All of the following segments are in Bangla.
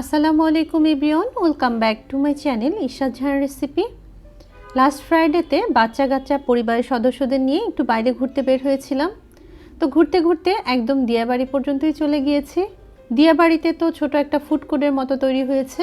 আসসালামু আলাইকুম everyone welcome back to my channel Ishad ঝাড় রেসিপি লাস্ট ফ্রাইডেতে বাচ্চা কাচ্চা পরিবারের সদস্যদের নিয়ে একটু বাইরে ঘুরতে বের হয়েছিলাম। তো ঘুরতে ঘুরতে একদম দিয়াবাড়ি পর্যন্তই চলে গিয়েছি। দিয়াবাড়িতে তো ছোট একটা ফুড কোর্টের মতো তৈরি হয়েছে।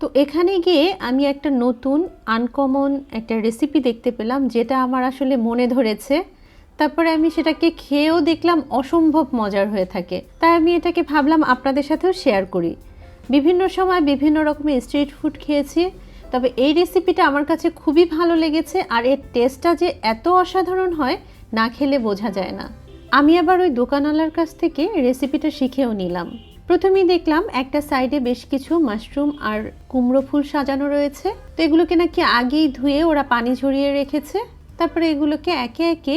তো এখানে গিয়ে আমি একটা নতুন আনকমন একটা রেসিপি দেখতে পেলাম, যেটা আমার আসলে মনে ধরেছে। তারপরে আমি সেটাকে খেয়েও দেখলাম অসম্ভব মজার হয়ে থাকে। তাই আমি এটাকে ভাবলাম আপনাদের সাথেও শেয়ার করি। বিভিন্ন সময় বিভিন্ন রকমের স্ট্রিট ফুড খেয়েছি, তবে এই রেসিপিটা আমার কাছে খুবই ভালো লেগেছে আর এর টেস্টটা যে এত অসাধারণ হয়, না খেলে বোঝা যায় না। আমি আবার ওই দোকানওয়ালার কাছ থেকে রেসিপিটা শিখেও নিলাম। প্রথমেই দেখলাম একটা সাইডে বেশ কিছু মাশরুম আর কুমড়ো ফুল সাজানো রয়েছে। তো এগুলোকে নাকি আগেই ধুয়ে ওরা পানি ঝরিয়ে রেখেছে। তারপরে এগুলোকে একে একে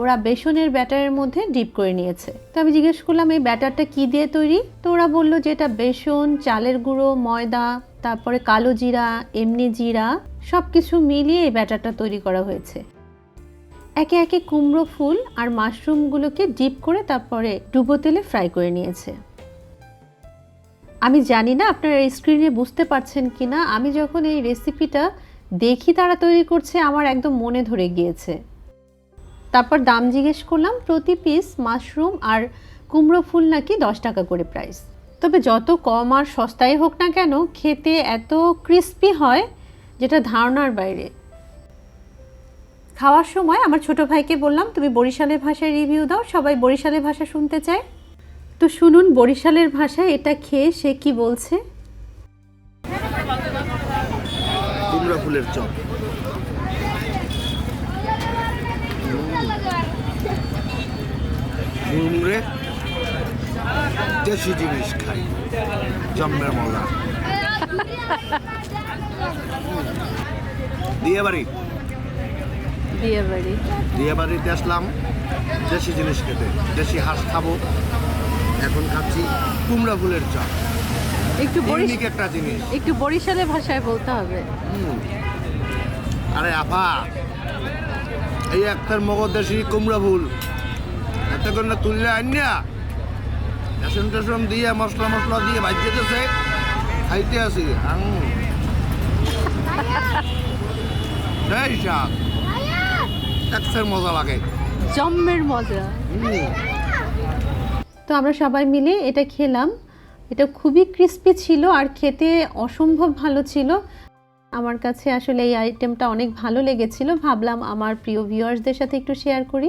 ওরা বেসনের ব্যাটারের মধ্যে ডিপ করে নিয়েছে। তো আমি জিজ্ঞেস করলাম, এই ব্যাটারটা কি দিয়ে তৈরি? তো ওরা বলল যে এটা বেসন, চালের গুঁড়ো, ময়দা, তারপরে কালো জিরা, এমনি জিরা সব কিছু মিলিয়ে এই ব্যাটারটা তৈরি করা হয়েছে। একে একে কুমড়ো ফুল আর মাশরুমগুলোকে ডিপ করে তারপরে ডুবো তেলে ফ্রাই করে নিয়েছে। আমি জানি না আপনারা স্ক্রিনে বুঝতে পারছেন কি না আমি যখন এই রেসিপিটা দেখি তারা তৈরি করছে, আমার একদম মনে ধরে গিয়েছে। তারপর দাম জিজ্ঞেস করলাম, প্রতি পিস মাশরুম আর কুমড়ো ফুল নাকি দশ টাকা করে প্রাইস তবে যত কম আর সস্তায় হোক না কেন, খেতে এত ক্রিস্পি হয় যেটা ধারণার বাইরে। খাওয়ার সময় আমার ছোট ভাইকে বললাম, তুমি বরিশালের ভাষায় রিভিউ দাও, সবাই বরিশালের ভাষা শুনতে চায়। তো শুনুন, বরিশালের ভাষায় এটা খেয়ে সে কি বলছে? কুমড়া ফুলের চপ। দেশি জিনিস খাই। জন্মের মজা দিয়ে বাড়ি বিয়ে বাড়ি দিয়ে বাড়িতে আসলাম দেশি জিনিস খেতে। দেশি হাঁস খাব। এখন খাচ্ছি কুমড়া ফুলের চপ। একটু ইউনিক একটা জিনিস। একটু বরিশালের ভাষায় বলতে হবে। আরে আপা এই একটার মগদেশি কুমড়া ফুল। এত করে তুললে আনিয়া রেশন টেশন দিয়ে মশলা মশলা দিয়ে ভাজিয়ে দিতেছে। খাইতে আসি। শাক। মজা লাগে। জম্মের মজা। তো আমরা সবাই মিলে এটা খেলাম। এটা খুবই ক্রিস্পি ছিল আর খেতে অসম্ভব ভালো ছিল। আমার কাছে আসলে এই আইটেমটা অনেক ভালো লেগেছিল। ভাবলাম আমার প্রিয় ভিউয়ার্সদের সাথে একটু শেয়ার করি।